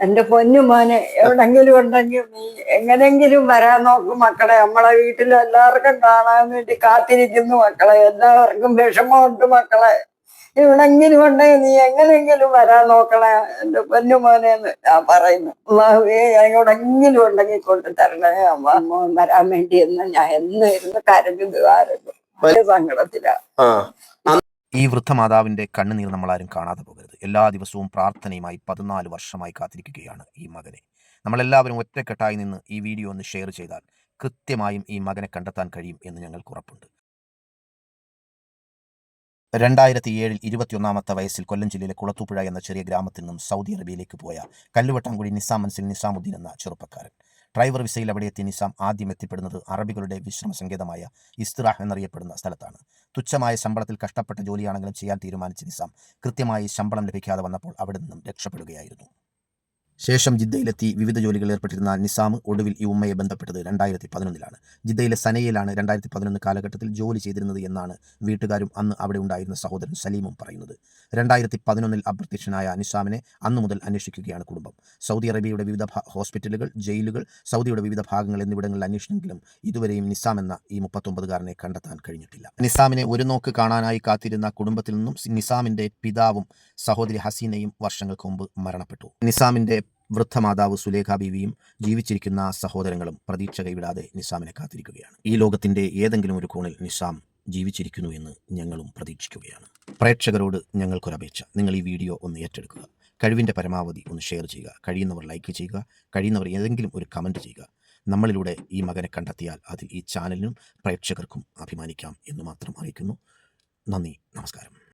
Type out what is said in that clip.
എന്റെ പൊന്നു മോനെ എവിടെങ്കിലും ഉണ്ടെങ്കിൽ നീ എങ്ങനെങ്കിലും വരാൻ നോക്കും മക്കളെ. നമ്മളെ വീട്ടിൽ എല്ലാവർക്കും കാണാൻ വേണ്ടി കാത്തിരിക്കുന്നു മക്കളെ. എല്ലാവർക്കും വിഷമമുണ്ട് മക്കളെ. എവിടെങ്കിലും ഉണ്ടെങ്കിൽ നീ എങ്ങനെങ്കിലും വരാൻ നോക്കണേ. എന്റെ പൊന്നു മോനെ എന്ന് ഞാൻ പറയുന്നു. അമ്മാവേ എവിടെങ്കിലും ഉണ്ടെങ്കിൽ കൊണ്ടു തരണേ അമ്മ. വരാൻ വേണ്ടി എന്ന് ഞാൻ എന്നും ഇരുന്ന് കരഞ്ഞു ദ്വാരുന്നു വലിയ സങ്കടത്തിലാ ആ. ഈ വൃദ്ധമാതാവിന്റെ കണ്ണുനീർ നമ്മളാരും കാണാതെ പോകരുത്. എല്ലാ ദിവസവും പ്രാർത്ഥനയുമായി പതിനാല് വർഷമായി കാത്തിരിക്കുകയാണ് ഈ മകനെ. നമ്മളെല്ലാവരും ഒറ്റക്കെട്ടായി നിന്ന് ഈ വീഡിയോ ഒന്ന് ഷെയർ ചെയ്താൽ കൃത്യമായും ഈ മകനെ കണ്ടെത്താൻ കഴിയും എന്ന് ഞങ്ങൾക്ക് ഉറപ്പുണ്ട്. രണ്ടായിരത്തി ഏഴിൽ ഇരുപത്തിയൊന്നാമത്തെ വയസ്സിൽ കൊല്ലം ജില്ലയിലെ കുളത്തൂപ്പുഴ എന്ന ചെറിയ ഗ്രാമത്തിൽ നിന്നും സൗദി അറേബ്യയിലേക്ക് പോയ കല്ലുവട്ടാംകുടി നിസാം മൻസിൽ നിസാമുദ്ദീൻ എന്ന ചെറുപ്പക്കാരൻ ഡ്രൈവർ വിസയിൽ അവിടെ എത്തിയ നിസാം ആദ്യം എത്തിപ്പെടുന്നത് അറബികളുടെ വിശ്രമ സങ്കേതമായ ഇസ്തിറാഹ് എന്നറിയപ്പെടുന്ന സ്ഥലത്താണ്. തുച്ഛമായ ശമ്പളത്തിൽ കഷ്ടപ്പെട്ട ജോലിയാണെങ്കിലും ചെയ്യാൻ തീരുമാനിച്ച നിസാം കൃത്യമായി ശമ്പളം ലഭിക്കാതെ വന്നപ്പോൾ അവിടെ നിന്നും രക്ഷപ്പെടുകയായിരുന്നു. ശേഷം ജിദ്ദയിലെത്തി വിവിധ ജോലികളിൽ ഏർപ്പെട്ടിരുന്ന നിസാം ഒടുവിൽ ഈ ഉമ്മയെ ബന്ധപ്പെട്ടത് രണ്ടായിരത്തി പതിനൊന്നിലാണ് ജിദ്ദയിലെ സനയിലാണ് രണ്ടായിരത്തി പതിനൊന്ന് കാലഘട്ടത്തിൽ ജോലി ചെയ്തിരുന്നത് എന്നാണ് വീട്ടുകാരും അന്ന് അവിടെ ഉണ്ടായിരുന്ന സഹോദരൻ സലീമും പറയുന്നത്. രണ്ടായിരത്തി പതിനൊന്നിൽ അപ്രത്യക്ഷനായ നിസാമിനെ അന്നു മുതൽ അന്വേഷിക്കുകയാണ് കുടുംബം. സൗദി അറേബ്യയുടെ വിവിധ ഹോസ്പിറ്റലുകൾ ജയിലുകൾ സൗദിയുടെ വിവിധ ഭാഗങ്ങൾ എന്നിവിടങ്ങളിൽ അന്വേഷിച്ചെങ്കിലും ഇതുവരെയും നിസാം എന്ന ഈ മുപ്പത്തൊമ്പതുകാരനെ കണ്ടെത്താൻ കഴിഞ്ഞിട്ടില്ല. നിസാമിനെ ഒരു നോക്ക് കാണാനായി കാത്തിരുന്ന കുടുംബത്തിൽ നിന്നും നിസാമിന്റെ പിതാവും സഹോദരി ഹസീനയും വർഷങ്ങൾക്ക് മുമ്പ് മരണപ്പെട്ടു. നിസാമിന്റെ വൃദ്ധമാതാവ് സുലേഖ ബീവിയും ജീവിച്ചിരിക്കുന്ന സഹോദരങ്ങളും പ്രതീക്ഷ കൈവിടാതെ നിസാമിനെ കാത്തിരിക്കുകയാണ്. ഈ ലോകത്തിന്റെ ഏതെങ്കിലും ഒരു കോണിൽ നിസാം ജീവിച്ചിരിക്കുന്നു എന്ന് ഞങ്ങളും പ്രതീക്ഷിക്കുകയാണ്. പ്രേക്ഷകരോട് ഞങ്ങൾക്കൊരപേക്ഷ നിങ്ങൾ ഈ വീഡിയോ ഒന്ന് ഏറ്റെടുക്കുക. കഴിവിന്റെ പരമാവധി ഒന്ന് ഷെയർ ചെയ്യുക. കഴിയുന്നവർ ലൈക്ക് ചെയ്യുക. കഴിയുന്നവർ ഏതെങ്കിലും ഒരു കമന്റ് ചെയ്യുക. നമ്മളിലൂടെ ഈ മകനെ കണ്ടെത്തിയാൽ അത് ഈ ചാനലിനും പ്രേക്ഷകർക്കും അഭിമാനിക്കാം എന്ന് മാത്രം അറിയിക്കുന്നു. നന്ദി. നമസ്കാരം.